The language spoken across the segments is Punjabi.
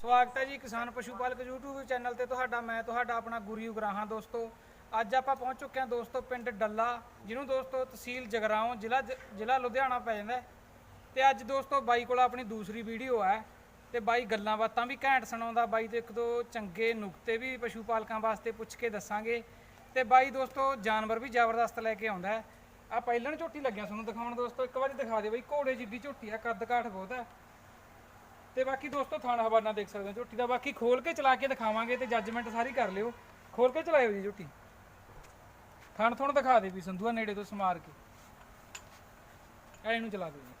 ਸਵਾਗਤ ਹੈ ਜੀ ਕਿਸਾਨ ਪਸ਼ੂ ਪਾਲਕ YouTube ਚੈਨਲ ਤੇ ਤੁਹਾਡਾ, ਮੈਂ ਤੁਹਾਡਾ ਆਪਣਾ ਗੁਰੂ ਉਗਰਾਹਾਂ ਦੋਸਤੋ। ਅੱਜ ਆਪਾਂ ਪਹੁੰਚ ਚੁੱਕੇ ਹਾਂ ਦੋਸਤੋ ਪਿੰਡ ਡੱਲਾ, ਜਿਹਨੂੰ ਦੋਸਤੋ ਤਹਿਸੀਲ ਜਗਰਾਉਂ, ਜ਼ਿਲ੍ਹਾ ਜ- ਜ਼ਿਲ੍ਹਾ ਲੁਧਿਆਣਾ ਪੈ ਜਾਂਦਾ ਹੈ। ਤੇ ਅੱਜ ਦੋਸਤੋ ਬਾਈ ਕੋਲ ਆਪਣੀ ਦੂਸਰੀ ਵੀਡੀਓ ਹੈ ਤੇ ਬਾਈ ਗੱਲਾਂ ਬਾਤਾਂ ਵੀ ਘੈਂਟ ਸੁਣਾਉਂਦਾ, ਬਾਈ ਤੋਂ ਇੱਕ ਦੋ ਚੰਗੇ ਨੁਕਤੇ ਵੀ ਪਸ਼ੂ ਪਾਲਕਾਂ ਵਾਸਤੇ ਪੁੱਛ ਕੇ ਦੱਸਾਂਗੇ। ਤੇ ਬਾਈ ਦੋਸਤੋ ਜਾਨਵਰ ਵੀ ਜ਼ਬਰਦਸਤ ਲੈ ਕੇ ਆਉਂਦਾ ਹੈ। ਆ ਪਹਿਲਣ ਝੋਟੀ ਲੱਗਿਆ, ਤੁਹਾਨੂੰ ਦਿਖਾਉਣ ਦੋਸਤੋ, ਇੱਕ ਵਾਰੀ ਦਿਖਾ ਦਿਓ ਬਾਈ, ਘੋੜੇ ਜਿੱਡੀ ਝੋਟੀ ਆ ਕੱਦ ਕਾਠ ਬਹੁਤ ਹੈ। ਤੇ ਬਾਕੀ ਦੋਸਤੋ ਥਾਣਾ ਹਵਾਨਾ ਦੇਖ ਸਕਦੇ ਹੋ ਝੋਟੀ ਦਾ। ਬਾਕੀ ਖੋਲ ਕੇ ਚਲਾ ਕੇ ਦਿਖਾਵਾਂਗੇ ਤੇ ਜੱਜਮੈਂਟ ਸਾਰੀ ਕਰ ਲਿਓ। ਖੋਲ ਕੇ ਚਲਾਇਓ ਜੀ ਝੋਟੀ। ਥਣ ਥਣ ਦਿਖਾ ਦੇ ਵੀ ਸੰਧੂਆ ਨੇੜੇ ਤੋਂ ਸਮਾਰ ਕੇ। ਐ ਇਹਨੂੰ ਚਲਾ ਦਿਓ ਜੀ।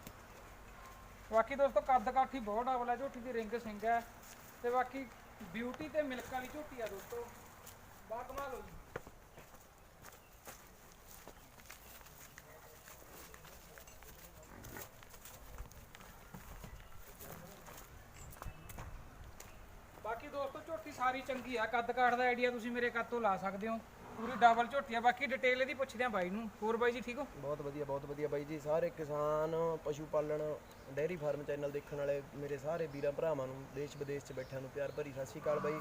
ਬਾਕੀ ਦੋਸਤੋ ਕੱਦ ਕਾਠੀ ਬਹੁਤ ਡਬਲ ਹੈ, ਝੋਟੀ ਦੀ ਰਿੰਗ ਸਿੰਘ ਹੈ। ਤੇ ਬਾਕੀ ਬਿਊਟੀ ਤੇ ਮਿਲਕ ਵਾਲੀ ਝੋਟੀ ਆ ਦੋਸਤੋ। ਬਾ ਕਮਾਲ ਹੋ ਜੀ ਬਾਕੀ ਦੋਸਤੋ ਸਾਰੀ ਚੰਗੀ ਆ, ਕੱਦ ਕਾਠ ਦਾ ਆਈਡੀਆ ਤੁਸੀਂ ਮੇਰੇ ਕੱਦ ਤੋਂ ਲਾ ਸਕਦੇ ਹੋ। ਪੂਰੀ ਡਬਲ ਝੋਟੀ ਆ, ਬਾਕੀ ਡਿਟੇਲ ਇਹਦੀ ਪੁੱਛਦੇ ਆ ਬਾਈ ਨੂੰ। ਹੋਰ ਬਾਈ ਜੀ, ਠੀਕ ਹੋ? ਬਹੁਤ ਵਧੀਆ ਬਹੁਤ ਵਧੀਆ ਬਾਈ ਜੀ। ਸਾਰੇ ਕਿਸਾਨ, ਪਸ਼ੂ ਪਾਲਣ, ਡੇਅਰੀ ਫਾਰਮ ਚੈਨਲ ਦੇਖਣ ਵਾਲੇ ਮੇਰੇ ਸਾਰੇ ਵੀਰਾਂ, ਭਰਾਵਾਂ ਨੂੰ ਦੇਸ਼ ਵਿਦੇਸ਼ 'ਚ ਬੈਠਿਆਂ ਨੂੰ ਪਿਆਰ ਭਰੀ ਸਤਿ ਸ਼੍ਰੀ ਅਕਾਲ ਬਾਈ।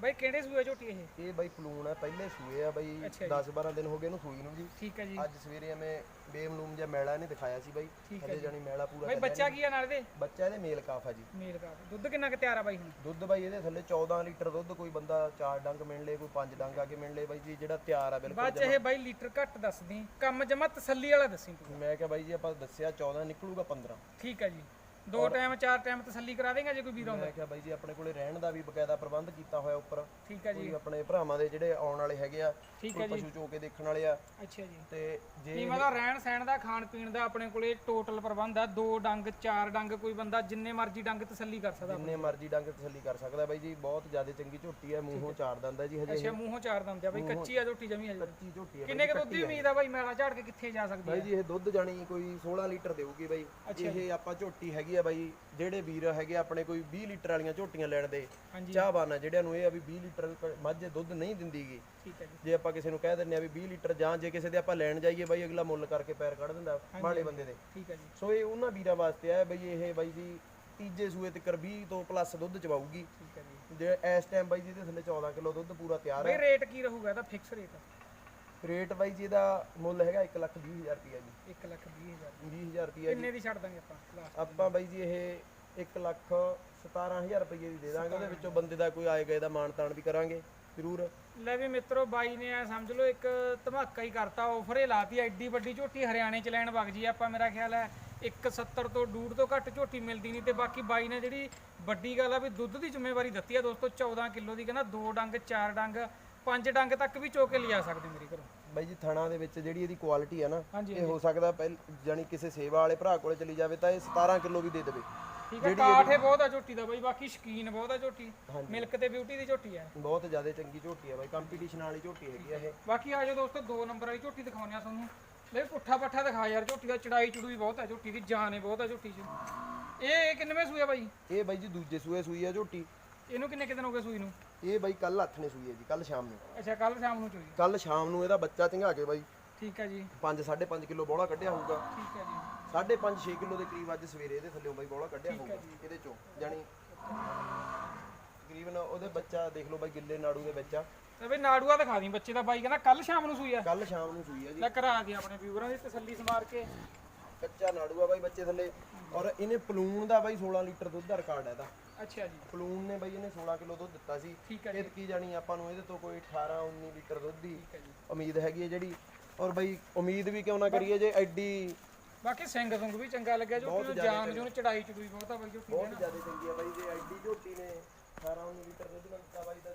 ਬਾਈ ਕਿਹੜੇ ਸੂਏ ਝੋਟੀ ਇਹ? ਇਹ ਬਾਈ ਪਲੂਣ ਹੈ ਪਹਿਲੇ ਸੂਏ ਆ ਬਾਈ ਅੱਛਾ ਜੀ। 10 12 ਦਿਨ ਹੋ ਗਏ ਇਹਨੂੰ ਸੂਈ ਨੂੰ ਜੀ। ਠੀਕ ਹੈ ਜੀ। ਅੱਜ ਸਵੇਰੇ ਐਵੇਂ ਬੇਮਲੂਮ ਜਿਹਾ ਮੈਲਾ ਇਹਨੇ ਦਿਖਾਇਆ ਸੀ ਬਾਈ। ਠੀਕ ਹੈ ਜਾਨੀ ਮੈਲਾ ਪੂਰਾ ਬਾਈ ਬੱਚਾ ਕੀ ਆ ਨਾਲ ਦੇ। ਬੱਚਾ ਇਹਦੇ ਮੇਲ ਕਾਫ ਆ ਜੀ। ਮੇਲ ਦਾ ਦੁੱਧ ਕਿੰਨਾ ਕੁ ਤਿਆਰ ਆ ਬਾਈ ਹੁਣ? ਦੁੱਧ ਬਾਈ ਇਹਦੇ ਥੱਲੇ 14 ਲੀਟਰ ਦੁੱਧ ਕੋਈ ਬੰਦਾ 4 ਡੰਗ ਮਿਲ ਲੇ ਕੋਈ 5 ਡੰਗ ਆ ਕੇ ਮਿਲ ਲੇ ਬਾਈ ਜੀ ਜਿਹੜਾ ਤਿਆਰ ਆ ਬਿਲਕੁਲ ਬਾਅਦ ਚ ਇਹ ਬਾਈ ਲੀਟਰ ਘੱਟ ਦੱਸਦੀ ਕੰਮ ਜਮਾ ਤਸੱਲੀ ਵਾਲਾ ਦੱਸੀ ਤੂੰ। ਮੈਂ ਕਿਹਾ ਬਾਈ ਜੀ ਆਪਾਂ ਦੱਸਿਆ 14 ਨਿਕਲੂਗਾ 15 ਠੀਕ ਹੈ ਜੀ। ਦੋ ਟਾਈਮ ਚਾਰ ਟਾਈਮ ਤਸੱਲੀ ਕਰਾ ਦੇਗਾ ਜੇ ਕੋਈ ਵੀਰ ਆਉਂਦਾ। ਮੈਂ ਕਿਹਾ ਬਾਈ ਜੀ ਆਪਣੇ ਕੋਲੇ ਰਹਿਣ ਦਾ ਵੀ ਬਕਾਇਦਾ ਪ੍ਰਬੰਧ ਕੀਤਾ ਹੋਇਆ ਉੱਪਰ। ਠੀਕ ਹੈ ਜੀ। ਕੋਈ ਆਪਣੇ ਭਰਾਵਾਂ ਦੇ ਜਿਹੜੇ ਆਉਣ ਵਾਲੇ ਹੈਗੇ ਆ ਠੀਕ ਕੋਈ ਹੈ ਜੀ। ਪਸ਼ੂ ਚੋ ਕੇ ਦੇਖਣ ਵਾਲੇ ਆ। ਅੱਛਾ ਜੀ। ਤੇ ਜੇ ਕੀ ਮਤਲਬ ਰਹਿਣ ਸਹਿਣ ਦਾ ਖਾਣ ਪੀਣ ਦਾ ਆਪਣੇ ਕੋਲੇ ਟੋਟਲ ਪ੍ਰਬੰਧ ਆ। ਦੋ ਡੰਗ ਚਾਰ ਡੰਗ ਕੋਈ ਬੰਦਾ ਜਿੰਨੇ ਮਰਜ਼ੀ ਡੰਗ ਤਸੱਲੀ ਕਰ ਸਕਦਾ ਜਿੰਨੇ ਮਰਜ਼ੀ ਡੰਗ ਤਸੱਲੀ ਕਰ ਸਕਦਾ ਬਾਈ ਜੀ ਬਹੁਤ ਜ਼ਿਆਦਾ ਚੰਗੀ ਝੋਟੀ ਹੈ ਮੂੰਹੋਂ ਚਾਰ ਦੰਦਾ ਜੀ ਹਜੇ। ਅੱਛਾ ਮੂੰਹੋਂ ਚਾਰ ਦੰਦ ਆ ਬਾਈ ਕੱਚੀ ਆ ਝੋਟੀ ਜਮੀ ਹਜੇ। ਕੱਚੀ ਝੋਟੀ ਹੈ ਕਿੰਨੇ ਕੁ ਦੁੱਧ ਦੀ ਉਮੀਦ ਆ ਬਾਈ ਮੈਲਾ ਝਾੜ ਕੇ ਕਿੱਥੇ ਜਾ ਸਕਦੀ ਬਾਈ ਹੈ ਜੀ ਇਹ ਦੁੱਧ ਜਾਣੀ ਕੋਈ 16 ਲੀਟਰ ਦੇਊਗੀ ਬਾਈ। ਇਹ ਆਪਾਂ ਝੋਟੀ ਹੈਗੀ ਆ ਬਾਈ ਜਿਹੜੇ ਵੀਰ ਹੈਗੇ ਆਪਣੇ ਕੋਈ 20 ਲੀਟਰ ਵਾਲੀਆਂ ਝੋਟੀਆਂ ਲੈਣ ਦੇ ਚਾਹਵਾਨ ਆ ਜਿਹੜਿਆਂ ਨੂੰ ਇਹ ਆ ਵੀ 20 ਲੀਟਰ ਮੱਝ ਦੁੱਧ ਨਹੀਂ ਦਿੰਦੀਗੀ ਠੀਕ ਹੈ ਜੀ। ਜੇ ਆਪਾਂ ਕਿਸੇ ਨੂੰ ਕਹਿ ਦਿੰਨੇ ਆ ਵੀ 20 ਲੀਟਰ ਜਾਂ ਜੇ ਕਿਸੇ ਦੇ ਆਪਾਂ ਲੈਣ ਜਾਈਏ ਬਾਈ ਅਗਲਾ ਮੁੱਲ ਕਰਕੇ ਪੈਰ ਕੱਢ ਦਿੰਦਾ ਮਾੜੇ ਬੰਦੇ ਦੇ। ਠੀਕ ਹੈ ਜੀ। ਸੋ ਇਹ ਉਹਨਾਂ ਵੀਰਾਂ ਵਾਸਤੇ ਆ ਬਈ ਇਹ ਬਾਈ ਜੀ ਤੀਜੇ ਸੂਏ ਤੱਕ 20 ਤੋਂ ਪਲੱਸ ਦੁੱਧ ਠੀਕ ਹੈ ਜੀ। ਜੇ ਇਸ ਟਾਈਮ ਬਾਈ ਜੀ ਦੇ ਥੱਲੇ 14 ਕਿਲੋ ਦੁੱਧ ਪੂਰਾ ਤਿਆਰ ਬਾਈ ਹੈ ਰੇਟ ਕੀ ਰਹੂਗਾ ਇਹਦਾ? ਫਿਕਸ ਰੇਟ ਰੇਟ ਬਾਈ ਜੀ ਦਾ ਮੁੱਲ ਹੈਗਾ 1 ਲੱਖ 20 ਹਜ਼ਾਰ ਰੁਪਇਆ ਜੀ। 1 ਲੱਖ 20 ਹਜ਼ਾਰ। 20 ਹਜ਼ਾਰ ਰੁਪਇਆ ਜੀ। ਕਿੰਨੇ ਦੀ ਛੱਡ ਦਾਂਗੇ ਆਪਾਂ ਲਾਸਟ ਆਪਾਂ ਬਾਈ ਜੀ ਇਹ 1 ਲੱਖ 17000 ਰੁਪਏ ਦੀ ਦੇ ਦਾਂਗੇ। ਉਹਦੇ ਵਿੱਚੋਂ ਬੰਦੇ ਦਾ ਕੋਈ ਆਏਗਾ ਇਹਦਾ ਮਾਣ ਤਾਣ ਵੀ ਕਰਾਂਗੇ ਜ਼ਰੂਰ। ਲੈ ਵੀ ਮਿੱਤਰੋ ਬਾਈ ਨੇ ਆ ਸਮਝ ਲਓ ਇੱਕ ਧਮਾਕਾ ਹੀ ਕਰਤਾ ਆਫਰ ਹੀ ਲਾਤੀ ਐਡੀ ਵੱਡੀ ਝੋਟੀ ਹਰਿਆਣੇ ਚ ਲੈਣ ਵਗ ਜੀ ਆਪਾਂ ਮੇਰਾ ਖਿਆਲ ਹੈ 170 ਤੋਂ ਡੂਢ ਤੋਂ ਘੱਟ ਝੋਟੀ ਮਿਲਦੀ ਨਹੀਂ ਤੇ ਬਾਕੀ ਬਾਈ ਨੇ ਜਿਹੜੀ ਵੱਡੀ ਗੱਲ ਆ ਵੀ ਦੁੱਧ ਦੀ ਜ਼ਿੰਮੇਵਾਰੀ ਦਿੱਤੀ ਆ ਦੋਸਤੋ 14 ਕਿਲੋ ਦੀ ਕਹਿੰਦਾ ਦੋ ਡੰਗ ਚਾਰ ਡੰਗ ਪੰਜ ਡੰਗ ਤੱਕ ਵੀ ਚੋ ਕੇ ਲਿਜਾ ਸਕਦੇ ਮੇਰੇ ਘਰੋਂ। ਬਾਈ ਜੀ ਥਣਾ ਦੇ ਵਿੱਚ ਜਿਹੜੀ ਇਹਦੀ ਕੁਆਲਿਟੀ ਹੈ ਨਾ ਹਾਂਜੀ ਇਹ ਹੋ ਸਕਦਾ ਪਹਿਲ ਜਾਨੀ ਕਿਸੇ ਸੇਵਾ ਵਾਲੇ ਭਰਾ ਕੋਲੇ ਚਲੀ ਜਾਵੇ ਤਾਂ ਇਹ 17 ਕਿਲੋ ਵੀ ਦੇ ਦੇਵੇ। ਠੀਕ ਹੈ ਕਾਠੇ ਬਹੁਤ ਆ ਝੋਟੀ ਦਾ ਬਾਈ ਬਾਕੀ ਸ਼ਕੀਨ ਬਹੁਤ ਆ ਝੋਟੀ। ਮਿਲਕ ਤੇ ਬਿਊਟੀ ਦੀ ਝੋਟੀ ਆ। ਬਹੁਤ ਜ਼ਿਆਦਾ ਚੰਗੀ ਝੋਟੀ ਹੈ ਬਾਈ ਕੰਪੀਟੀਸ਼ਨ ਵਾਲੀ ਝੋਟੀ ਹੈਗੀ ਆ ਇਹ। ਬਾਕੀ ਆ ਜਾਓ ਦੋਸਤੋ ਦੋ ਨੰਬਰ ਵਾਲੀ ਝੋਟੀ ਦਿਖਾਉਂਦੇ ਆ ਤੁਹਾਨੂੰ। ਲੈ ਪੁੱਠਾ ਪੱਠਾ ਦਿਖਾ ਯਾਰ ਝੋਟੀ ਦਾ ਚੜਾਈ ਚੜੂਈ ਬਹੁਤ ਹੈ ਝੋਟੀ ਦੀ ਜਾਨ ਹੈ ਬਹੁਤ ਹੈ ਝੋਟੀ 'ਚ। ਇਹ ਕਿੰਨਵੇਂ ਸੂਆ ਬਾਈ? ਇਹ ਬਾਈ ਜੀ ਦੂਜੇ ਸੂਏ ਸੂਈ ਆ ਝੋਟੀ। ਇਹਨੂੰ ਕਿੰਨੇ ਕੁ ਦਿਨ ਹੋ ਗਏ ਸੂਈ ਨੂੰ? ਇਹ ਬਾਈ ਕੱਲ ਹੱਥ ਨੇ ਸੂਈ ਹੈ ਜੀ ਕੱਲ ਸ਼ਾਮ ਨੂੰ। ਅੱਛਾ ਕੱਲ ਸ਼ਾਮ ਨੂੰ ਚੋਈ। ਕੱਲ ਸ਼ਾਮ ਨੂੰ ਇਹਦਾ ਬੱਚਾ ਚੰਗਾ ਕੇ ਬਾਈ। ਠੀਕ ਹੈ ਜੀ। 5 5.5 ਕਿਲੋ ਬੋਲਾ ਕੱਢਿਆ ਹੋਊਗਾ। ਠੀਕ ਹੈ ਜੀ। 5.5 6 ਕਿਲੋ ਦੇ ਕਰੀਬ ਅੱਜ ਸਵੇਰੇ ਇਹਦੇ ਥੱਲੇੋਂ ਬਾਈ ਬੋਲਾ ਕੱਢਿਆ ਹੋਊਗਾ ਇਹਦੇ ਚੋਂ। ਜਾਨੀ ਤਕਰੀਬਨ ਉਹਦੇ ਬੱਚਾ ਦੇਖ ਲਓ ਬਾਈ ਗਿੱਲੇ ਨਾੜੂ ਦੇ ਬੱਚਾ। ਤੇ ਬਈ ਨਾੜੂਆ ਦਿਖਾ ਦੀ ਬੱਚੇ ਦਾ ਬਾਈ ਕਹਿੰਦਾ ਕੱਲ ਸ਼ਾਮ ਨੂੰ ਸੂਈ ਆ। ਕੱਲ ਸ਼ਾਮ ਨੂੰ ਸੂਈ ਆ ਜੀ। ਲੈ ਕਰਾ ਦੇ ਆਪਣੇ ਵਿਊਵਰਾਂ ਦੀ ਤਸੱਲੀ ਸਮਾਰ ਕੇ। ਕੱਚਾ ਨਾੜੂ ਆ ਬਾਈ ਬੱਚੇ ਥੱਲੇ। ਔਰ ਇਹਨੇ ਪਲੂਨ ਦਾ ਬਾਈ 16 ਲੀਟਰ ਦੁੱਧ ਦਾ ਰਿਕਾਰਡ ਹੈ ਇਹਦਾ। ਅੱਛਾ ਜੀ। ਪਲੂਨ ਨੇ ਬਾਈ ਇਹਨੇ 16 ਕਿਲੋ ਦੁੱਧ ਦਿੱਤਾ ਸੀ। ਠੀਕ ਹੈ ਇਹ ਕੀ ਜਾਣੀ ਆਪਾਂ ਨੂੰ ਇਹਦੇ ਤੋਂ ਕੋਈ 18 19 ਲੀਟਰ ਦੁੱਧ ਦੀ ਠੀਕ ਹੈ ਜੀ। ਉਮੀਦ ਹੈਗੀ ਹੈ ਜਿਹੜੀ। ਔਰ ਬਾਈ ਉਮੀਦ ਵੀ ਕਿਉਂ ਨਾ ਕਰੀਏ ਜੇ ਐਡੀ ਬਾਕੀ ਸਿੰਘ ਸੁੰਗ ਵੀ ਚੰਗਾ ਲੱਗਿਆ ਝੋਟੀ ਨੂੰ ਜਾਨ ਜੂਨ ਚੜਾਈ ਚੜੂਈ ਬਹੁਤ ਬਾਈ ਝੋਟੀ ਦੀ ਬਹੁਤ ਜ਼ਿਆਦਾ ਚੰਗੀ ਆ ਬਾਈ ਜੇ ਐਡੀ ਝੋਟੀ ਨੇ 18 19 ਲੀਟਰ ਦੁੱਧ ਦਿੱਤਾ ਬਾਈ ਤਾਂ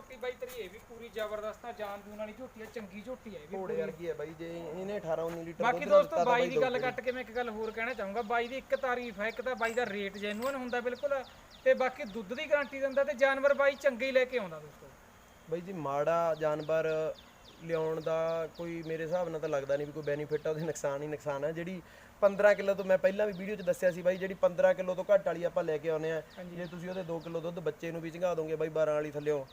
ਝੋਟੀ ਬਾਈ ਤੇਰੀ ਇਹ ਵੀ ਪੂਰੀ ਜ਼ਬਰਦਸਤ ਆ ਜਾਨ ਜੂਨ ਵਾਲੀ ਝੋਟੀ ਆ ਚੰਗੀ ਝੋਟੀ ਆ ਇਹ ਵੀ ਘੋੜੇ ਵਰਗੀ ਹੈ ਬਾਈ ਜੇ ਇਹਨੇ 18 19 ਲੀਟਰ ਬਾਕੀ ਦੋਸਤੋ ਬਾਈ ਦੀ ਗੱਲ ਕੱਟ ਕੇ ਮੈਂ ਇੱਕ ਗੱਲ ਹੋਰ ਕਹਿਣਾ ਚਾਹੂੰਗਾ ਬਾਈ ਦੀ ਇੱਕ ਤਾਰੀਫ ਹੈ ਇੱਕ ਤਾਂ ਬਾਈ ਦਾ ਰੇਟ ਜੈਨੂਅਨ ਹੁੰਦਾ ਬਿਲਕੁਲ ਤੇ ਬਾਕੀ ਦੁੱਧ ਦੀ ਗਾਰੰਟੀ ਦਿੰਦਾ ਤੇ ਜਾਨਵਰ ਬਾਈ ਚੰਗੇ ਹੀ ਲੈ ਕੇ ਆਉਂਦਾ ਦੋਸਤੋ। ਬਾਈ ਜੀ ਮਾੜਾ ਜਾਨਵਰ ਲਿਆਉਣ ਦਾ ਕੋਈ ਮੇਰੇ ਹਿਸਾਬ ਨਾਲ ਤਾਂ ਲੱਗਦਾ ਨਹੀਂ ਵੀ ਕੋਈ ਬੈਨੀਫਿਟ ਆ ਉਹਦੇ ਨੁਕਸਾਨ ਹੀ ਨੁਕਸਾਨ ਹੈ ਜਿਹੜੀ 15 ਕਿਲੋ ਤੋਂ ਮੈਂ ਪਹਿਲਾਂ ਵੀ ਵੀਡੀਓ 'ਚ ਦੱਸਿਆ ਸੀ ਬਾਈ ਜਿਹੜੀ 15 ਕਿਲੋ ਤੋਂ ਘੱਟ ਵਾਲੀ ਆਪਾਂ ਲੈ ਕੇ ਆਉਨੇ ਆ ਜੇ ਤੁਸੀਂ ਉਹਦੇ 2 ਕਿਲੋ ਦੁੱਧ ਬੱਚੇ ਨੂੰ ਵੀ ਚੰਗਾ ਦੋਗੇ ਬਾਈ 12 ਵਾਲੀ ਥੱਲਿਓ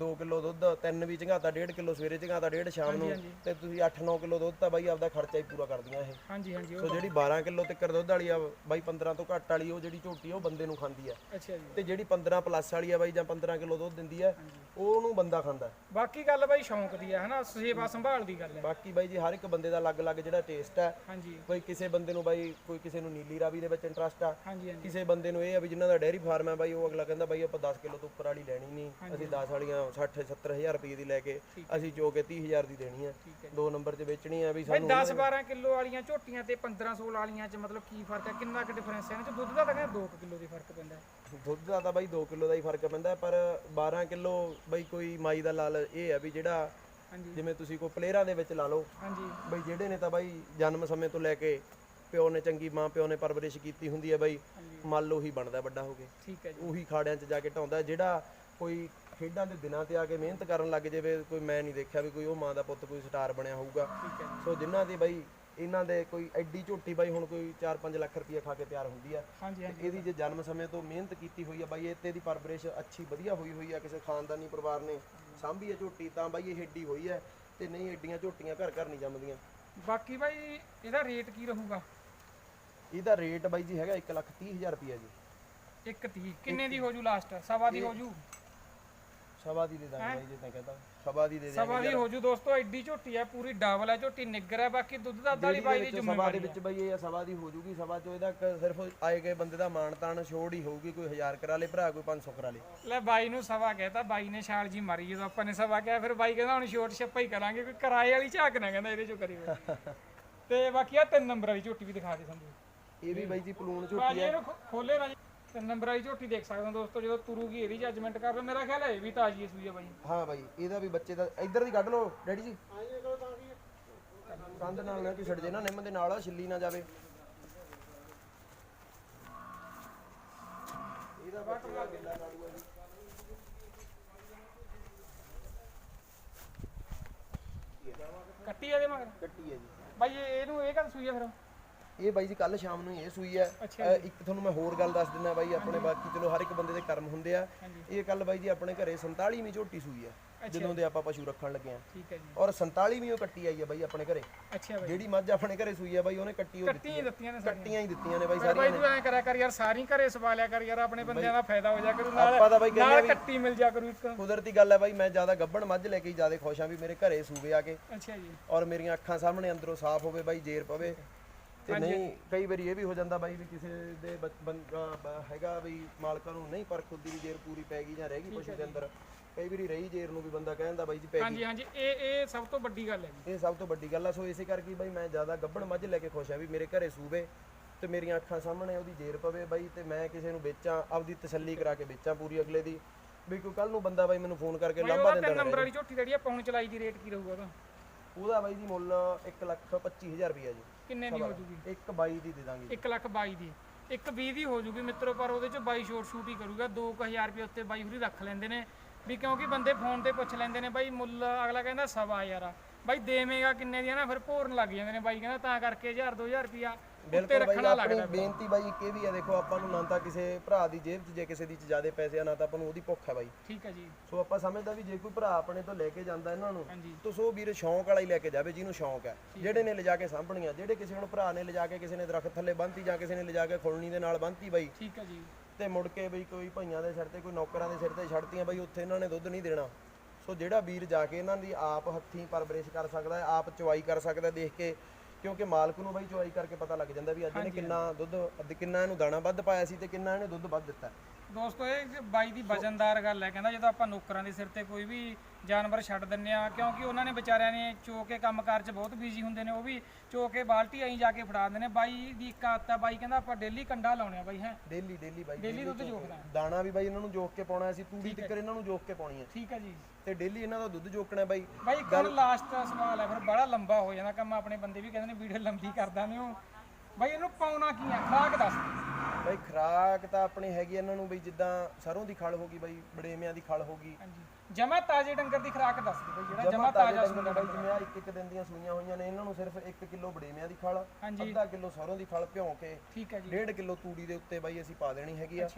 2 ਕਿਲੋ ਦੁੱਧ ਤਿੰਨ ਵੀ ਚੰਗਾਤਾ 1.5 ਕਿਲੋ ਸਵੇਰੇ ਚੰਗਾਤਾ 1.5 ਸ਼ਾਮ ਨੂੰ। ਤੇ ਤੁਸੀਂ 8-9 ਕਿਲੋ ਦੁੱਧ ਤਾਂ ਬਾਈ ਆਪਦਾ ਖਰਚਾ ਹੀ ਪੂਰਾ ਕਰਦੀਆਂ ਇਹ। ਹਾਂਜੀ ਹਾਂਜੀ ਸੋ ਜਿਹੜੀ 12 ਕਿਲੋ ਤੱਕ ਦੁੱਧ ਵਾਲੀ ਆ ਬਾਈ 15 ਤੋਂ ਘੱਟ ਵਾਲੀ ਉਹ ਜਿਹੜੀ ਝੋਟੀ ਆ, ਉਹ ਬੰਦੇ ਨੂੰ ਖਾਂਦੀ ਆ। ਅੱਛਾ ਜੀ। ਤੇ ਜਿਹੜੀ 15 ਪਲੱਸ ਵਾਲੀ ਆ ਬਾਈ ਜਾਂ 15 ਕਿਲੋ ਦੁੱਧ ਦਿੰਦੀ ਆ ਉਹਨੂੰ ਬੰਦਾ ਖਾਂਦਾ। ਬਾਕੀ ਗੱਲ ਬਾਈ ਸ਼ੌਂਕ ਦੀ ਹੈ ਹਨਾ? ਸੇਵਾ ਸੰਭਾਲ ਦੀ ਗੱਲ ਹੈ ਬਾਕੀ ਬਾਈ ਜੀ ਹਰ ਇੱਕ ਬੰਦੇ ਦਾ ਅਲੱਗ-ਅਲੱਗ ਜਿਹੜਾ ਟੇਸਟ ਹਾਂਜੀ। ਕੋਈ ਕਿਸੇ ਬੰਦੇ ਨੂੰ ਬਾਈ ਕੋਈ ਕਿਸੇ ਨੂੰ ਨੀਲੀ ਰਾਵੀ ਦੇ ਵਿੱਚ ਇੰਟਰਸਟ ਆ। ਹਾਂਜੀ ਹਾਂਜੀ। ਕਿਸੇ ਬੰਦੇ ਨੂੰ ਇਹ ਆ ਵੀ ਜਿਨ੍ਹਾਂ ਦਾ ਡੈਰੀ ਫਾਰਮ ਹੈ ਬਾਈ ਉਹ ਅਗਲਾ ਕਹਿੰਦਾ ਬਾਈ ਆਪਾਂ 10 ਕਿਲੋ ਤੋਂ ਉੱਪਰ ਵਾਲੀ ਲੈਣੀ ਨਹੀਂ ਅਸੀਂ 10 ਵਾਲੀਆਂ 60 70000 ਰੁਪਏ ਦੀ ਲੈ ਕੇ ਅਸੀਂ ਚੋ ਕੇ 30000 ਦੀ ਦੇਣੀ ਆ ਦੋ ਨੰਬਰ 'ਚ ਵੇਚਣੀ ਆ ਵੀ ਸਾਨੂੰ 10 12 ਕਿਲੋ ਵਾਲੀਆਂ ਝੋਟੀਆਂ ਤੇ 15 16 ਵਾਲੀਆਂ ਚ ਮਤਲਬ ਕੀ ਫ਼ਰਕ ਹੈ? ਕਿੰਨਾ ਕੁ ਡਿਫਰੈਂਸ ਹੈ? ਇਹਨਾਂ ਚ ਦੁੱਧ ਦਾ ਤਾਂ ਕਹਿੰਦੇ 2 ਕਿਲੋ ਦੀ ਫ਼ਰਕ ਪੈਂਦਾ ਦੁੱਧ ਦਾ ਤਾਂ ਬਾਈ 2 ਕਿਲੋ ਦਾ ਹੀ ਫ਼ਰਕ ਪੈਂਦਾ ਪਰ 12 ਕਿਲੋ ਬਾਈ ਕੋਈ ਮਾਈ ਦਾ ਲਾਲ ਇਹ ਹੈ ਵੀ ਜਿਹੜਾ ਜਿਵੇਂ ਤੁਸੀਂ ਕੋਈ ਪਲੇਅਰਾਂ ਦੇ ਵਿੱਚ ਲਾ ਲਓ। ਹਾਂਜੀ। ਬਈ ਜਿਹੜੇ ਨੇ ਤਾਂ ਬਾਈ ਜਨਮ ਸਮੇਂ ਤੋਂ ਲੈ ਕੇ ਪਿਓ ਨੇ ਚੰਗੀ ਮਾਂ ਪਿਓ ਨੇ ਪਰਵਰਿਸ਼ ਕੀਤੀ ਹੁੰਦੀ ਹੈ ਬਾਈ ਮੱਲ ਉਹੀ ਬਣਦਾ ਵੱਡਾ ਹੋ ਕੇ। ਠੀਕ ਹੈ ਜੀ। ਉਹੀ ਖਾੜਿਆਂ 'ਚ ਜਾ ਕੇ ਢਾਉਂਦਾ ਜਿਹੜਾ ਕੋਈ ਖੇਡਾਂ ਦੇ ਦਿਨਾਂ ਤੇ ਆ ਕੇ ਮਿਹਨਤ ਕਰਨ ਲੱਗ ਜਾਵੇ ਕੋਈ ਮੈਂ ਨਹੀਂ ਦੇਖਿਆ ਵੀ ਕੋਈ ਉਹ ਮਾਂ ਦਾ ਪੁੱਤ ਕੋਈ ਸਟਾਰ ਬਣਿਆ ਹੋਊਗਾ। ਸੋ ਜਿਨ੍ਹਾਂ ਦੇ ਬਾਈ ਇਹਨਾਂ ਦੇ ਕੋਈ ਐਡੀ ਝੋਟੀ ਬਾਈ ਹੁਣ ਕੋਈ 4-5 ਲੱਖ ਰੁਪਏ ਖਾ ਕੇ ਤਿਆਰ ਹੁੰਦੀ ਆ। ਇਹਦੀ ਜੇ ਜਨਮ ਸਮੇਂ ਤੋਂ ਮਿਹਨਤ ਕੀਤੀ ਹੋਈ ਆ ਬਾਈ ਤੇ ਦੀ ਪਰਵਰਿਸ਼ ਅੱਛੀ ਵਧੀਆ ਹੋਈ ਹੋਈ ਆ ਕਿਸੇ ਖਾਨਦਾਨੀ ਪਰਿਵਾਰ ਨੇ ਸਾਂਭੀ ਆ ਝੋਟੀ ਤਾਂ ਬਾਈ ਇਹ ਏਡੀ ਹੋਈ ਹੈ ਤੇ ਨਹੀਂ ਏਡੀਆਂ ਝੋਟੀਆਂ ਘਰ ਘਰ ਨਹੀਂ ਜੰਮਦੀਆਂ। ਬਾਕੀ ਬਾਈ ਇਹਦਾ ਰੇਟ ਕੀ ਰਹੂਗਾ? ਇਹਦਾ ਰੇਟ ਬਾਈ ਜੀ ਹੈਗਾ 130000 ਰੁਪਏ ਜੀ। 130 ਕਿੰਨੇ ਦੀ ਹੋ ਜੂ ਲਾਸਟ? ਸਵਾ ਦੀ ਹੋ ਜੂ ਸਵਾ ਦੀ ਦੇ ਦਾਂਗੇ ਬਾਈ ਜੀ ਤਾਂ ਕਹਤਾ। ਸਵਾ ਦੀ ਦੇ ਸਵਾ ਦੀ ਹੋ ਜੂ ਦੋਸਤੋ ਐਡੀ ਝੋਟੀ ਹੈ ਪੂਰੀ ਡਬਲ ਹੈ ਝੋਟੀ ਨਿੱਗਰ ਹੈ ਬਾਕੀ ਦੁੱਧ ਦਾ ਵਾਲੀ ਬਾਈ ਦੀ ਜ਼ਿੰਮੇਵਾਰੀ ਦੇ ਵਿੱਚ ਬਈ ਇਹ ਸਭਾ ਦੀ ਹੋ ਜੂਗੀ ਸਭਾ ਚੋਂ ਇਹਦਾ ਕ- ਸਿਰਫ ਆਏ ਗਏ ਬੰਦੇ ਦਾ ਮਾਣ ਤਾਣ ਛੋੜ ਹੀ ਹੋਊਗੀ ਕੋਈ 1000 ਕਰਾ ਲੇ ਭਰਾ ਕੋਈ 500 ਕਰਾ ਲੇ। ਲੈ ਬਾਈ ਨੂੰ ਸਵਾ ਕਹਿਤਾ ਬਾਈ ਨੇ ਛਾਲ ਜੀ ਮਾਰੀ ਜਦੋਂ ਆਪਾਂ ਨੇ ਸਵਾ ਕਿਹਾ ਫਿਰ ਬਾਈ ਕਹਿੰਦਾ ਹੁਣ ਸ਼ੋਰਟ ਛੱਪਾ ਹੀ ਕਰਾਂਗੇ ਕੋਈ ਕਿਰਾਏ ਵਾਲੀ ਝਾਕ ਨਾ ਕਹਿੰਦਾ ਇਹਦੇ ਚੋਂ ਕਰਿਓ ਤੇ ਬਾਕੀ ਆ ਤਿੰਨ ਨੰਬਰ ਵਾਲੀ ਝੋਟੀ ਵੀ ਦਿਖਾ ਦੇ ਸਾਨੂੰ। ਇਹ ਵੀ ਬਾਈ ਜੀ ਪਲੂਣ ਝੋਟੀ ਬਾਜੀ ਇਹਨੂੰ ਖੋ- ਖੋਲੇ ਨਾ ਜੀ ਤਿੰਨ ਨੰਬਰ ਵਾਲੀ ਝੋਟੀ ਦੇਖ ਸਕਦੇ ਹੋ ਦੋਸਤੋ ਜਦੋਂ ਤੁਰੂਗੀ ਇਹਦੀ ਜੱਜਮੈਂਟ ਕਰ ਲਓ। ਮੇਰਾ ਖਿਆਲ ਹੈ ਇਹ ਵੀ ਤਾਜੀ ਸੂਈ ਹੈ ਬਾਈ। ਹਾਂ ਬਾਈ ਇਹਦਾ ਵੀ ਬੱਚੇ ਦਾ ਇੱਧਰ ਦੀ ਕੱਢ ਲਓ ਡੈਡੀ ਜੀ। ਕੰਧ ਨਾਲ ਨਾ ਕੋਈ ਛੱਡ ਜੇ ਨਾ ਨਿੰਮ ਦੇ ਨਾਲ ਛਿੱਲੀ ਨਾ ਜਾਵੇ। ਇਹਦਾ ਬੱਚੇ ਦਾ ਜੀ ਕੱਟੀ ਮਗਰ? ਕੱਟੀ ਹੈ ਜੀ। ਬਾਈ ਇਹ- ਇਹਨੂੰ ਇਹ ਕਦ ਸੂਈ ਫਿਰ। ਇਹ ਬਾਈ ਜੀ ਕੱਲ ਸ਼ਾਮ ਨੂੰ ਹੀ ਇਹ ਸੂਈ ਹੈ। ਅ, ਇੱਕ ਤੁਹਾਨੂੰ ਮੈਂ ਹੋਰ ਗੱਲ ਦੱਸ ਦਿੰਦਾ ਬਾਈ ਆਪਣੇ ਬਾਕੀ ਚਲੋ ਹਰ ਇੱਕ ਬੰਦੇ ਦੇ ਕਰਮ ਹੁੰਦੇ ਆ। ਇਹ ਕੱਲ ਬਾਈ ਜੀ ਆਪਣੇ ਘਰੇ 47ਵੀਂ ਝੋਟੀ ਸੂਈ ਹੈ ਜਦੋਂ ਦੇ ਆਪਾਂ ਪਸ਼ੂ ਰੱਖਣ ਲੱਗੇ ਆ ਠੀਕ ਹੈ ਜੀ। ਔਰ 47ਵੀਂ ਉਹ ਕੱਟੀ ਆਈ ਹੈ ਬਾਈ ਆਪਣੇ ਘਰੇ। ਅੱਛਾ ਬਾਈ। ਜਿਹੜੀ ਮੱਝ ਆਪਣੇ ਘਰੇ ਸੂਈ ਹੈ ਬਾਈ ਉਹਨੇ ਕੱਟੀ ਉਹ ਕੱਟੀ ਹੀ ਦਿੱਤੀਆਂ ਨੇ ਸਾਰੀਆਂ। ਕੱਟੀਆਂ ਹੀ ਦਿੱਤੀਆਂ ਨੇ ਬਾਈ ਸਾਰੀਆਂ ਬਾਈ ਤੂੰ ਐਂ ਕਰਿਆ ਕਰ ਯਾਰ ਸਾਰੀ ਘਰੇ ਸਵਾਲਿਆ ਕਰ ਯਾਰ ਆਪਣੇ ਬੰਦਿਆਂ ਦਾ ਫਾਇਦਾ ਹੋ ਜਾ ਕਰੂ ਨਾਲ ਆਪਾਂ ਤਾਂ ਬਾਈ ਕਹਿੰਦੇ ਨਾਲ ਵੀ- ਕੱਟੀ ਮਿਲ ਜਾ ਕਰੂ ਇੱਕ। ਕੁਦਰਤੀ ਗੱਲ ਹੈ ਬਾਈ ਮੈਂ ਜ਼ਿਆਦਾ ਗੱਬਣ ਮੱਝ ਲੈ ਕੇ ਹੀ ਜ਼ਿਆਦਾ ਖੁਸ਼ ਹਾਂ ਵੀ ਮੇਰੇ ਘਰੇ ਸੂਵੇ ਆ ਕੇ। ਅੱਛਾ ਜੀ। ਔਰ ਮੇਰੀਆਂ ਅੱਖਾਂ ਸਾਹਮਣੇ ਅੰਦਰੋਂ ਸਾਫ਼ ਹੋਵੇ ਬਾਈ ਜੇਰ ਪਵੇ। ਤੇ ਨਹੀਂ ਕਈ ਵਾਰੀ ਇਹ ਵੀ ਹੋ ਜਾਂਦਾ ਬਾਈ ਵੀ ਕਿਸੇ ਦੇ ਬ- ਹੈਗਾ ਵੀ ਮਾਲਕਾਂ ਨੂੰ ਨਹੀਂ ਪਰਖ ਹੁੰਦੀ ਵੀ ਜੇਰ ਪੂਰੀ ਪੈ ਗਈ ਜਾਂ ਰਹਿ ਗਈ ਪਸ਼ੂ ਦੇ ਅੰਦਰ। ਕਈ ਵਾਰੀ ਰਹੀ ਜੇਰ ਨੂੰ ਵੀ ਬੰਦਾ ਕਹਿੰਦਾ ਬਾਈ ਜੀ ਪੈ ਗਈ। ਹਾਂਜੀ ਹਾਂਜੀ ਇਹ ਇਹ ਸਭ ਤੋਂ ਵੱਡੀ ਗੱਲ ਹੈ ਜੀ। ਇਹ ਸਭ ਤੋਂ ਵੱਡੀ ਗੱਲ ਆ। ਸੋ ਇਸੇ ਕਰਕੇ ਬਾਈ ਮੈਂ ਜ਼ਿਆਦਾ ਗੱਬਣ ਮੱਝ ਲੈ ਕੇ ਖੁਸ਼ ਹਾਂ ਵੀ ਮੇਰੇ ਘਰੇ ਸੂਵੇ ਤੇ ਮੇਰੀਆਂ ਅੱਖਾਂ ਸਾਹਮਣੇ ਉਹਦੀ ਜੇਰ ਪਵੇ ਬਾਈ ਤੇ ਮੈਂ ਕਿਸੇ ਨੂੰ ਵੇਚਾਂ ਆਪਦੀ ਤਸੱਲੀ ਕਰਾ ਕੇ ਵੇਚਾਂ ਪੂਰੀ ਅਗਲੇ ਦੀ। ਵੀ ਕੋਈ ਕੱਲ ਨੂੰ ਬੰਦਾ ਬਾਈ ਮੈਨੂੰ ਫੋਨ ਕਰਕੇ ਬਾਈ ਲਾਂਭਾ ਉਹਦਾ ਦਿੰਦਾ ਤਿੰਨ ਨੰਬਰ ਵਾਲੀ ਝੋਟੀ ਜਿਹੜੀ ਆ ਪੌਣ ਚਲਾਈ ਦੀ ਰੇਟ ਕੀ ਰਹੂਗਾ ਉਹਦਾ? ਉਹਦਾ ਬਾਈ ਜੀ ਮੁੱਲ 125000 ਰੁਪਇਆ ਜੀ। ਕਿੰਨੇ ਦੀ ਹੋ ਜੂਗੀ ਇੱਕ 22 ਦੀ ਦੇ ਦਾਂਗੇ 1 ਲੱਖ 22 ਦੀ। ਇੱਕ 20 ਦੀ ਹੋ ਜੂਗੀ ਮਿੱਤਰੋ ਪਰ ਉਹਦੇ ਚ ਬਾਈ ਸ਼ੋਰਟ ਸ਼ੂਟ ਹੀ ਕਰੂਗਾ। 2000 ਰੁਪਏ ਉੱਤੇ ਬਾਈ ਹੁਰੀ ਰੱਖ ਲੈਂਦੇ ਨੇ। ਵੀ ਕਿਉਂਕਿ ਬੰਦੇ ਫੋਨ ਤੇ ਪੁੱਛ ਲੈਂਦੇ ਨੇ ਬਾਈ ਮੁੱਲ ਅਗਲਾ ਕਹਿੰਦਾ ਸਵਾ ਯਾਰ ਬਾਈ ਦੇਵੇਂਗਾ ਕਿੰਨੇ ਦੀ ਆ ਨਾ ਫਿਰ ਭੋਰਨ ਲੱਗ ਜਾਂਦੇ ਨੇ ਬਾਈ ਕਹਿੰਦਾ ਤਾਂ ਕਰਕੇ 1000 2000 ਰੁਪਿਆ ਉੱਤੇ ਬਿਲਕੁਲ ਬਾਈ ਰੱਖਣਾ ਆਪਣੀ ਲੱਗਦਾ। ਬੇਨਤੀ ਬਾਈ ਇੱਕ ਇਹ ਵੀ ਆ ਦੇਖੋ ਆਪਾਂ ਨੂੰ ਨਾ ਤਾਂ ਕਿਸੇ ਭਰਾ ਦੀ ਜੇਬ 'ਚ ਜੇ ਕਿਸੇ ਦੀ 'ਚ ਜ਼ਿਆਦਾ ਪੈਸੇ ਆ ਨਾ ਤਾਂ ਆਪਾਂ ਨੂੰ ਉਹਦੀ ਭੁੱਖ ਹੈ ਬਾਈ। ਠੀਕ ਹੈ ਜੀ। ਸੋ ਆਪਾਂ ਸਮਝਦਾ ਵੀ ਜੇ ਕੋਈ ਭਰਾ ਆਪਣੇ ਤੋਂ ਲੈ ਕੇ ਜਾਂਦਾ ਇਹਨਾਂ ਨੂੰ ਹਾਂਜੀ। ਤਾਂ ਸੋ ਵੀਰ ਸ਼ੌਂਕ ਵਾਲਾ ਹੀ ਲੈ ਕੇ ਜਾਵੇ ਜਿਹਨੂੰ ਸ਼ੌਂਕ ਹੈ। ਜਿਹੜੇ ਨੇ ਲਿਜਾ ਕੇ ਸਾਂਭਣੀਆਂ ਜਿਹੜੇ ਕਿਸੇ ਹੁਣ ਭਰਾ ਨੇ ਲਿਜਾ ਕੇ ਕਿਸੇ ਨੇ ਦਰਖਤ ਥੱਲੇ ਬੰਨਤੀ ਜਾਂ ਕਿਸੇ ਨੇ ਲਿਜਾ ਕੇ ਖੁਲਣੀ ਦੇ ਨਾਲ ਬੰਨਤੀ ਬਾਈ ਠੀਕ ਹੈ ਜੀ। ਤੇ ਮੁੜ ਕੇ ਬਈ ਕੋਈ ਭਈਆਂ ਦੇ ਸਿਰ ਤੇ ਕੋਈ ਨੌਕਰਾਂ ਦੇ ਸਿਰ ਤੇ ਛੱਡਤੀਆਂ ਬਈ ਉੱਥੇ ਇਹਨਾਂ ਨੇ ਦੁੱਧ ਨਹੀਂ ਦੇਣਾ। ਸੋ ਜਿਹੜਾ ਵੀਰ ਜਾ ਕੇ ਇਹਨਾਂ ਦੀ ਆਪ ਹੱਥੀਂ ਪਰਵਰਿਸ਼ ਕਰ ਸਕਦਾ ਹੈ ਆਪ ਚੁਆਈ ਕਰ ਸਕਦਾ ਹੈ ਦੇਖ ਕੇ ਕਿਉਂਕਿ ਮਾਲਕ ਨੂੰ ਬਈ ਚੁਆਈ ਕਰਕੇ ਪਤਾ ਲੱਗ ਜਾਂਦਾ ਵੀ ਅੱਜ ਇਹਨੇ ਕਿੰਨਾ ਦੁੱਧ ਕਿੰਨਾ ਇਹਨੂੰ ਦਾਣਾ ਵੱਧ ਪਾਇਆ ਸੀ ਤੇ ਕਿੰਨਾ ਇਹਨੇ ਦੁੱਧ ਵੱਧ ਦਿੱਤਾ। ਦੋਸਤੋ ਇਹ ਬਾਈ ਦੀ ਵਜਨਦਾਰ ਗੱਲ ਹੈ। ਕਹਿੰਦਾ ਜਦੋਂ ਆਪਾਂ ਨੌਕਰਾਂ ਦੇ ਸਿਰ ਤੇ ਕੋਈ ਵੀ ਜਾਨਵਰ ਛੱਡ ਦਿੰਨੇ ਆ ਕਿਉਂਕਿ ਉਹਨਾਂ ਨੇ ਵਿਚਾਰਿਆਂ ਨੇ ਚੋ ਕੇ ਕੰਮਕਾਰ 'ਚ ਬਹੁਤ ਬਿਜ਼ੀ ਹੁੰਦੇ ਨੇ ਉਹ ਵੀ ਚੋ ਕੇ ਬਾਲਟੀ ਆਈ ਜਾ ਕੇ ਫੜਾ ਦਿੰਦੇ ਨੇ। ਬਾਈ ਦੀ ਇੱਕ ਆਦਤ ਆ ਬਾਈ ਕਹਿੰਦਾ ਆਪਾਂ ਡੇਲੀ ਕੰਡਾ ਲਾਉਣੇ ਆ ਬਾਈ ਹੈ। ਡੇਲੀ ਡੇਲੀ ਬਾਈ ਡੇਲੀ ਦੁੱਧ ਜੋਖਦਾ ਦਾਣਾ ਵੀ ਬਾਈ ਇਹਨਾਂ ਨੂੰ ਜੋਕ ਕੇ ਪਾਉਣਾ ਸੀ ਤੂੜੀ ਤਿੱਕਰ ਇਹਨਾਂ ਨੂੰ ਜੋਕ ਕੇ ਪਾਉਣੀ ਹੈ। ਠੀਕ ਹੈ ਜੀ। ਤੇ ਡੇਲੀ ਇਹਨਾਂ ਦਾ ਦੁੱਧ ਜੋਕਣਾ ਬਾਈ। ਬਾਈ ਇੱਕ ਲਾਸਟ ਸਵਾਲ ਹੈ ਫਿਰ ਬੜਾ ਲੰਬਾ ਹੋ ਜਾਂਦਾ ਕੰਮ ਆਪਣੇ ਬੰਦੇ ਵੀ ਕਹਿੰਦੇ ਨੇ ਵੀਡੀਓ ਲੰਬੀ ਕਰਦਾ ਨਹੀਂ ਉਹ। ਬਾਈ ਇਹਨੂੰ ਪਾਉਣਾ ਕੀ ਹੈ ਖਰਾਕ ਦੱਸ। ਬਾਈ ਖਰਾਕ ਤਾਂ ਆਪਣੀ ਹੈਗੀ ਇਹਨਾਂ ਨੂੰ ਬਈ ਜਿੱਦਾਂ ਸਰੋਂ ਦੀ ਖਲ ਹੋ ਗਈ ਬਾਈ ਬੜੇਮਿਆਂ ਦੀ ਖਲ ਹੋ ਗਈ। ਹਾਂਜੀ। ਜਮਾ ਤਾਜ਼ੇ ਡੰਗਰ ਦੀ ਖੁਰਾਕ ਦੱਸ ਦਿਓ ਬਾਈ ਜਿਹੜਾ ਜਮਾ ਤਾਜ਼ੇ ਡੰਗਰ ਬਾਈ ਜਿਵੇਂ ਆ ਇੱਕ ਇੱਕ ਦਿਨ ਦੀਆਂ ਸੂਈਆਂ ਹੋਈਆਂ ਨੇ ਇਹਨਾਂ ਨੂੰ ਸਿਰਫ 1 ਕਿਲੋ ਬੜੇਮਿਆਂ ਦੀ ਖਲ ਅੱਧਾ ਕਿਲੋ ਸਰੋਂ ਦੀ ਖਲ ਭਿਉਂ ਕੇ ਠੀਕ ਹੈ ਜੀ। 1.5 ਕਿਲੋ ਤੂੜੀ ਦੇ ਉੱਤੇ ਬਾਈ ਅਸੀਂ ਪਾ ਦੇਣੀ ਹੈਗੀ ਆ।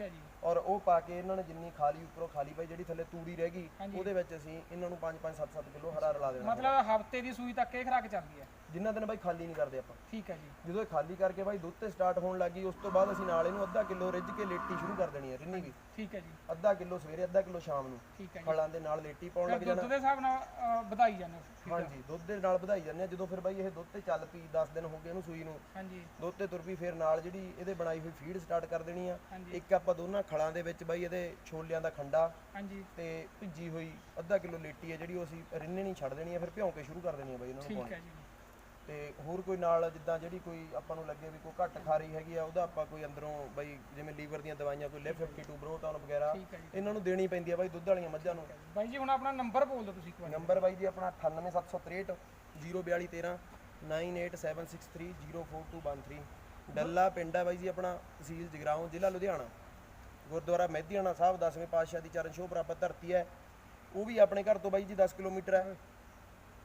ਔਰ ਉਹ ਪਾ ਕੇ ਇਹਨਾਂ ਨੇ ਜਿੰਨੀ ਖਾਲੀ ਉੱਪਰੋਂ ਖਾਲੀ ਬਾਈ ਜਿਹੜੀ ਥੱਲੇ ਤੂੜੀ ਰਹਿ ਗਈ। ਉਹਦੇ ਵਿੱਚ ਅਸੀਂ ਇਹਨਾਂ ਨੂੰ 5 5 7 7 ਕਿਲੋ ਹਰਾ ਰਲਾ ਦੇਣਾ। ਮਤਲਬ ਹਫ਼ਤੇ ਦੀ ਸੂਈ ਤੱਕ ਇਹ ਖੁਰਾਕ ਚੱਲਦੀ ਹੈ। ਜਿੰਨਾ ਦਿਨ ਬਾਈ ਖਾਲੀ ਨਹੀਂ ਕਰਦੇ ਆਪਾਂ। ਠੀਕ ਹੈ ਜੀ। ਜਦੋਂ ਇਹ ਖਾਲੀ ਕਰਕੇ ਬਾਈ ਦੁੱਧ ਤੇ ਸਟਾਰਟ ਹੋਣ ਲੱਗੀ ਉਸ ਤੋਂ ਬਾਅਦ ਅਸੀਂ ਨਾਲ ਇਹਨੂੰ ਅੱਧਾ ਕਿਲੋ ਰਿੱਝ ਕੇ ਲੇਟੀ ਸ਼ੁਰੂ ਕਰ ਦੇਣੀ ਹੈ ਰਿੰਨੀ ਵੀ। ਠੀਕ ਹੈ ਜੀ। ਅੱਧਾ ਕਿਲੋ ਸਵੇਰੇ ਅੱਧਾ ਕਿਲੋ ਸ਼ਾਮ ਨੂੰ। ਠੀਕ ਹੈ ਜੀ। ਫਲਾਂ ਦੇ ਨਾਲ ਲੇਟੀ ਪਾਉਣ ਲੱਗ ਜਾਣਾ ਦੁੱਧ ਦੇ ਹਿਸਾਬ ਨਾਲ ਵਧਾਈ ਜਾਂਦੇ ਹੋ। ਹਾਂਜੀ ਦੁੱਧ ਦੇ ਨਾਲ ਵਧਾਈ ਜਾਂਦੇ ਆ ਜਦੋਂ ਫਿਰ ਬਾਈ ਇਹ ਦੁੱਧ ਤੇ ਚੱਲ ਪਈ 10 ਦਿਨ ਹੋ ਗਏ ਇਹਨੂੰ ਸੂਈ ਨੂੰ। ਹਾਂਜੀ। ਦੁੱਧ ਤੇ ਤੁਰ ਪਈ ਫਿਰ ਨਾਲ ਜਿਹੜੀ ਇਹਦੇ ਬਣਾਈ ਹੋਈ ਫੀਡ ਸਟਾਰਟ ਕਰ ਦੇਣੀ ਆ। ਇੱਕ ਆਪਾਂ ਦੋਨਾਂ ਖਲਾਂ ਦੇ ਵਿੱਚ ਬਾਈ ਇਹਦੇ ਛੋਲਿਆਂ ਦਾ ਖੰਡਾ ਹਾਂਜੀ। ਤੇ ਭਿੱਜੀ ਹੋਈ ਅੱਧਾ ਕਿਲੋ ਲੇਟੀ ਹੈ ਜਿਹੜੀ ਉਹ ਅਸੀਂ ਰਿੰਨੇ ਨਹੀਂ ਛੱਡ ਦੇਣੀ ਹੈ ਫਿਰ ਭਿਉਂ ਕੇ ਸ਼ੁਰੂ ਕਰ ਦੇਣੀ ਹੈ ਬਾਈ ਇਹਨਾਂ ਨੂੰ ਠੀਕ ਹੈ ਜੀ। ਤੇ ਹੋਰ ਕੋਈ ਨਾਲ ਜਿੱਦਾਂ ਜਿਹੜੀ ਕੋਈ ਆਪਾਂ ਨੂੰ ਲੱਗੇ ਵੀ ਕੋਈ ਘੱਟ ਖਾ ਰਹੀ ਹੈਗੀ ਆ ਉਹਦਾ ਆਪਾਂ ਕੋਈ ਅੰਦਰੋਂ ਬਾਈ ਜਿਵੇਂ ਲੀਵਰ ਦੀਆਂ ਦਵਾਈਆਂ ਕੋਈ ਲਿਫ 52 ਬਰੋਟਨ ਵਗੈਰਾ ਇਹਨਾਂ ਨੂੰ ਦੇਣੀ ਪੈਂਦੀ ਆ ਬਾਈ ਦੁੱਧ ਵਾਲੀਆਂ ਮੱਝਾਂ ਨੂੰ। ਬਾਈ ਜੀ ਹੁਣ ਆਪਣਾ ਨੰਬਰ ਬੋਲ ਦਿਓ ਤੁਸੀਂ ਇੱਕ ਵਾਰ। ਨੰਬਰ ਬਾਈ ਜੀ ਆਪਣਾ 98763 04213 9876304213 ਡੱਲਾ ਪਿੰਡ ਹੈ ਬਾਈ ਜੀ ਆਪਣਾ ਤਹਿਸੀਲ ਜਗਰਾਉਂ ਜ਼ਿਲ੍ਹਾ ਲੁਧਿਆਣਾ। ਗੁਰਦੁਆਰਾ ਮਹਿਦੀਆਣਾ ਸਾਹਿਬ ਦਸਵੇਂ ਪਾਤਸ਼ਾਹ ਦੀ ਚਰਨ ਛੋਹ ਪ੍ਰਾਪਤ ਧਰਤੀ ਹੈ। ਉਹ ਵੀ ਆਪਣੇ ਘਰ ਤੋਂ ਬਾਈ ਜੀ 10 ਕਿਲੋਮੀਟਰ ਹੈ।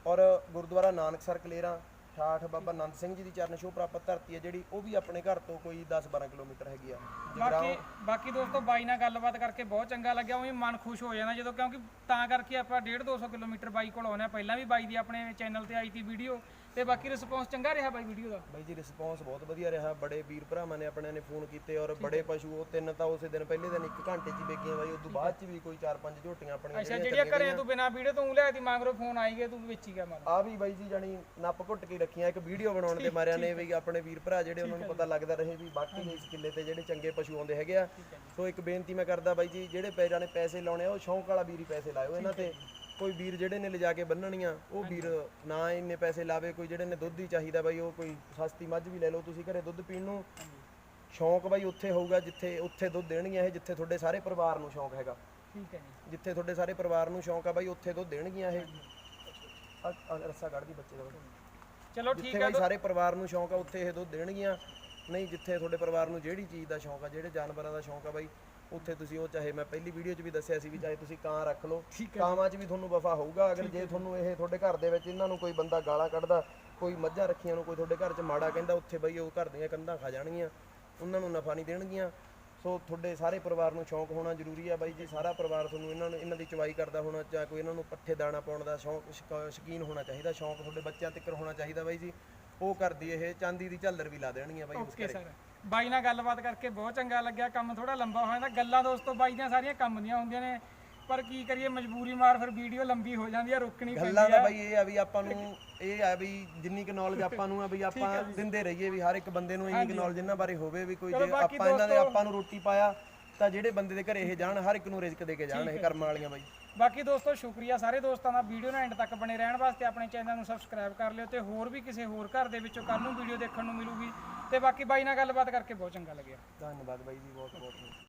ਔਰ ਗੁਰਦੁਆਰਾ ਨਾਨਕਸਰ ਕਲੇਰਾ ਠਾਠ ਬਾਬਾ ਨੰਦ ਸਿੰਘ ਜੀ ਦੀ ਚਰਨ ਛੋਹ ਪ੍ਰਾਪਤ ਧਰਤੀ ਹੈ ਜਿਹੜੀ ਉਹ ਵੀ ਆਪਣੇ ਘਰ ਤੋਂ ਕੋਈ 10-12 ਕਿਲੋਮੀਟਰ ਹੈਗੀ ਆ। ਬਾਕੀ ਬਾਕੀ ਦੋਸਤੋ ਬਾਈ ਨਾਲ ਗੱਲਬਾਤ ਕਰਕੇ ਬਹੁਤ ਚੰਗਾ ਲੱਗਿਆ ਉਹੀ ਮਨ ਖੁਸ਼ ਹੋ ਜਾਂਦਾ ਜਦੋਂ ਕਿਉਂਕਿ ਤਾਂ ਕਰਕੇ ਆਪਾਂ 1.5 200 ਕਿਲੋਮੀਟਰ ਬਾਈ ਕੋਲ ਆਉਂਦੇ ਹਾਂ। ਪਹਿਲਾਂ ਵੀ ਬਾਈ ਦੀ ਆਪਣੇ ਚੈਨਲ ਤੇ ਆਈ ਤੀ ਵੀਡੀਓ ਤੇ ਬਾਕੀ ਰਿਸਪੌਂਸ ਚੰਗਾ ਰਿਹਾ ਬਾਈ ਵੀਡੀਓ ਦਾ? ਬਾਈ ਜੀ ਰਿਸਪੌਂਸ ਬਹੁਤ ਵਧੀਆ ਰਿਹਾ। ਬੜੇ ਵੀਰ ਭਰਾਵਾਂ ਨੇ ਆਪਣੇ ਨੇ ਫੋਨ ਕੀਤੇ ਔਰ ਬੜੇ ਪਸ਼ੂ ਉਹ ਤਿੰਨ ਤਾਂ ਉਸੇ ਦਿਨ ਪਹਿਲੇ ਦਿਨ ਇੱਕ ਘੰਟੇ 'ਚ ਵੇਗੀਆਂ ਬਾਈ। ਉਸ ਤੋਂ ਬਾਅਦ 'ਚ ਵੀ ਕੋਈ ਚਾਰ ਪੰਜ ਝੋਟੀਆਂ ਆਪਣੀਆਂ ਅੱਛਾ ਜਿਹੜੀਆਂ ਘਰੇ ਤੂੰ ਬਿਨਾ ਵੀਡੀਓ ਤੋਂ ਲਿਆ ਤੀ ਮਗਰੋਂ ਫੋਨ ਆਈ ਗਿਆ ਤੂੰ ਵਿੱਚ ਹੀ ਗਿਆ ਮਨ ਆ ਵੀ ਬਾਈ ਜੀ ਜਾਨੀ ਨੱਪ ਘੁੱਟ ਕੇ ਰੱਖੀਆਂ ਇੱਕ ਵੀਡੀਓ ਬਣਾਉਣ ਦੇ ਮਾਰਿਆਂ ਨੇ ਵੀ ਆਪਣੇ ਵੀਰ ਭਰਾ ਜਿਹੜੇ ਉਹਨਾਂ ਨੂੰ ਪਤਾ ਲੱਗਦਾ ਰਹੇ ਵੀ ਬਾਕੀ ਇਸ ਕਿੱਲੇ ਤੇ ਜਿਹੜੇ ਚੰਗੇ ਪਸ਼ੂ ਆਉਂਦੇ ਹੈਗੇ ਆ। ਸੋ ਇੱਕ ਬੇਨਤੀ ਮੈਂ ਕਰਦਾ ਬਾਈ ਜੀ ਜਿਹੜੇ ਪੈਰਾਂ ਨੇ ਪੈਸੇ ਲਾਉਣੇ ਆ ਉਹ ਸ਼ੌਂਕ ਵਾਲਾ ਵੀਰ ਹੀ ਪੈਸੇ ਲਾਇਓ ਇਹਨਾਂ ਤੇ। ਕੋਈ ਵੀਰ ਜਿਹੜੇ ਨੇ ਲਿਜਾ ਕੇ ਬੰਨਣੀਆਂ ਉਹ ਵੀਰ ਨਾ ਇੰਨੇ ਪੈਸੇ ਲਾਵੇ ਕੋਈ ਜਿਹੜੇ ਨੇ ਦੁੱਧ ਹੀ ਚਾਹੀਦਾ ਬਾਈ ਉਹ ਕੋਈ ਸਸਤੀ ਮੱਝ ਵੀ ਲੈ ਲਓ ਤੁਸੀਂ ਘਰੇ ਦੁੱਧ ਪੀਣ ਨੂੰ। ਸ਼ੌਂਕ ਬਾਈ ਉੱਥੇ ਹੋਊਗਾ ਜਿੱਥੇ ਉੱਥੇ ਦੁੱਧ ਦੇਣਗੀਆਂ ਇਹ ਜਿੱਥੇ ਤੁਹਾਡੇ ਸਾਰੇ ਪਰਿਵਾਰ ਨੂੰ ਸ਼ੌਂਕ ਹੈਗਾ। ਠੀਕ ਹੈ ਜੀ। ਜਿੱਥੇ ਤੁਹਾਡੇ ਸਾਰੇ ਪਰਿਵਾਰ ਨੂੰ ਸ਼ੌਂਕ ਆ ਬਾਈ ਉੱਥੇ ਦੁੱਧ ਦੇਣਗੀਆਂ ਇਹ। ਰੱਸਾ ਕੱਢ ਦੀ ਬੱਚੇ ਦਾ ਚਲੋ ਠੀਕ ਬਾਈ ਸਾਰੇ ਪਰਿਵਾਰ ਨੂੰ ਸ਼ੌਂਕ ਆ ਉੱਥੇ ਇਹ ਦੁੱਧ ਦੇਣਗੀਆਂ। ਨਹੀਂ ਜਿੱਥੇ ਤੁਹਾਡੇ ਪਰਿਵਾਰ ਨੂੰ ਜਿਹੜੀ ਚੀਜ਼ ਦਾ ਸ਼ੌਂਕ ਆ ਜਿਹੜੇ ਜਾਨਵਰਾਂ ਦਾ ਸ਼ੌਂਕ ਆ ਬਾਈ ਉੱਥੇ ਤੁਸੀਂ ਉਹ ਚਾਹੇ ਮੈਂ ਪਹਿਲੀ ਵੀਡੀਓ 'ਚ ਵੀ ਦੱਸਿਆ ਸੀ ਵੀ ਚਾਹੇ ਤੁਸੀਂ ਕਾਂ ਰੱਖ ਲਓ ਕਾਂਵਾਂ 'ਚ ਵੀ ਤੁਹਾਨੂੰ ਵਫਾ ਹੋਊਗਾ। ਅਗਰ ਜੇ ਤੁਹਾਨੂੰ ਇਹ ਤੁਹਾਡੇ ਘਰ ਦੇ ਵਿੱਚ ਇਹਨਾਂ ਨੂੰ ਕੋਈ ਬੰਦਾ ਗਾਲਾਂ ਕੱਢਦਾ ਕੋਈ ਮੱਝਾਂ ਰੱਖੀਆਂ ਨੂੰ ਕੋਈ ਤੁਹਾਡੇ ਘਰ 'ਚ ਮਾੜਾ ਕਹਿੰਦਾ ਉੱਥੇ ਬਈ ਉਹ ਘਰ ਦੀਆਂ ਕੰਧਾਂ ਖਾ ਜਾਣਗੀਆਂ ਉਹਨਾਂ ਨੂੰ ਨਫਾ ਨਹੀਂ ਦੇਣਗੀਆਂ। ਸੋ ਤੁਹਾਡੇ ਸਾਰੇ ਪਰਿਵਾਰ ਨੂੰ ਸ਼ੌਂਕ ਹੋਣਾ ਜ਼ਰੂਰੀ ਆ ਬਾਈ। ਜੀ ਸਾਰਾ ਪਰਿਵਾਰ ਤੁਹਾਨੂੰ ਇਹਨਾਂ ਨੂੰ ਇਹਨਾਂ ਦੀ ਚਵਾਈ ਕਰਦਾ ਹੋਣਾ ਜਾਂ ਕੋਈ ਇਹਨਾਂ ਨੂੰ ਪੱਠੇ ਦਾਣਾ ਪਾਉਣ ਦਾ ਸ਼ੌਂਕ ਸ਼ਕ- ਸ਼ੌਕੀਨ ਹੋਣਾ ਚਾਹੀਦਾ ਸ਼ੌਂਕ ਤੁਹਾਡੇ ਬੱਚਿਆਂ ਤੱਕ ਹੋਣਾ ਚਾਹੀਦਾ ਬਾਈ ਜੀ। ਉਹ ਕਰਦੀ ਇਹ ਚਾਂਦੀ ਦੀ ਝੱਲਰ ਵੀ ਲਾ ਦੇਣਗੀਆਂ ਬਾਈ ਉਸ ਓਕੇ ਸਰ। ਬਾਈ ਨਾਲ ਗੱਲਬਾਤ ਕਰਕੇ ਬਹੁਤ ਚੰਗਾ ਲੱਗਿਆ ਕੰਮ ਥੋੜਾ ਲੰਬਾ ਹੋ ਜਾਂਦਾ ਗੱਲਾਂ ਦੋਸਤੋ ਬਾਈ ਦੀਆਂ ਸਾਰੀਆਂ ਕੰਮ ਦੀਆਂ ਹੁੰਦੀਆਂ ਨੇ ਪਰ ਕੀ ਕਰੀਏ ਮਜਬੂਰੀ ਮਾਰ ਫਿਰ ਵੀਡੀਓ ਲੰਬੀ ਹੋ ਜਾਂਦੀ ਆ ਰੁਕਣੀ ਪੈਂਦੀ ਗੱਲਾਂ ਦਾ ਬਾਈ ਇਹ ਆ ਵੀ ਆਪਾਂ ਨੂੰ ਇਹ ਆ ਵੀ ਜਿੰਨੀ ਕੁ ਨੌਲੇਜ ਆਪਾਂ ਨੂੰ ਆ ਵੀ ਆਪਾਂ ਦਿੰਦੇ ਰਹੀਏ ਵੀ ਹਰ ਇੱਕ ਬੰਦੇ ਨੂੰ ਇੰਨੀ ਕੁ ਨੌਲੇਜ ਇਹਨਾਂ ਬਾਰੇ ਹੋਵੇ ਵੀ ਕੋਈ ਜੇ ਆਪਾਂ ਇਹਨਾਂ ਦੇ ਆਪਾਂ ਨੂੰ ਰੋਟੀ ਪਾਇਆ ਤਾਂ ਜਿਹੜੇ ਬੰਦੇ ਦੇ ਘਰੇ ਇਹ ਜਾਣ ਹਰ ਇੱਕ ਨੂੰ ਰਿਜ਼ਕ ਦੇ ਕੇ ਜਾਣ ਇਹ ਕਰਮਾਂ ਵਾਲੀਆਂ ਬਾਈ। ਬਾਕੀ ਦੋਸਤੋ, ਸ਼ੁਕਰੀਆ ਸਾਰੇ ਦੋਸਤਾਂ ਦਾ। ਵੀਡੀਓ ਨਾਲ ਐਂਡ ਤੱਕ ਬਣੇ ਰਹਿਣ ਵਾਸਤੇ ਆਪਣੇ ਚੈਨਲ ਨੂੰ ਸਬਸਕ੍ਰਾਈਬ ਕਰ ਲਿਓ ਤੇ ਹੋਰ ਵੀ ਕਿਸੇ ਹੋਰ ਘਰ ਦੇ ਵਿੱਚੋਂ ਕੱਲ ਨੂੰ ਵੀਡੀਓ ਦੇਖਣ ਨੂੰ ਮਿਲੂਗੀ। ਤੇ ਬਾਕੀ ਬਾਈ ਨਾਲ ਗੱਲਬਾਤ ਕਰਕੇ ਬਹੁਤ ਚੰਗਾ ਲੱਗਿਆ। ਧੰਨਵਾਦ ਬਾਈ ਜੀ ਬਹੁਤ ਬਹੁਤ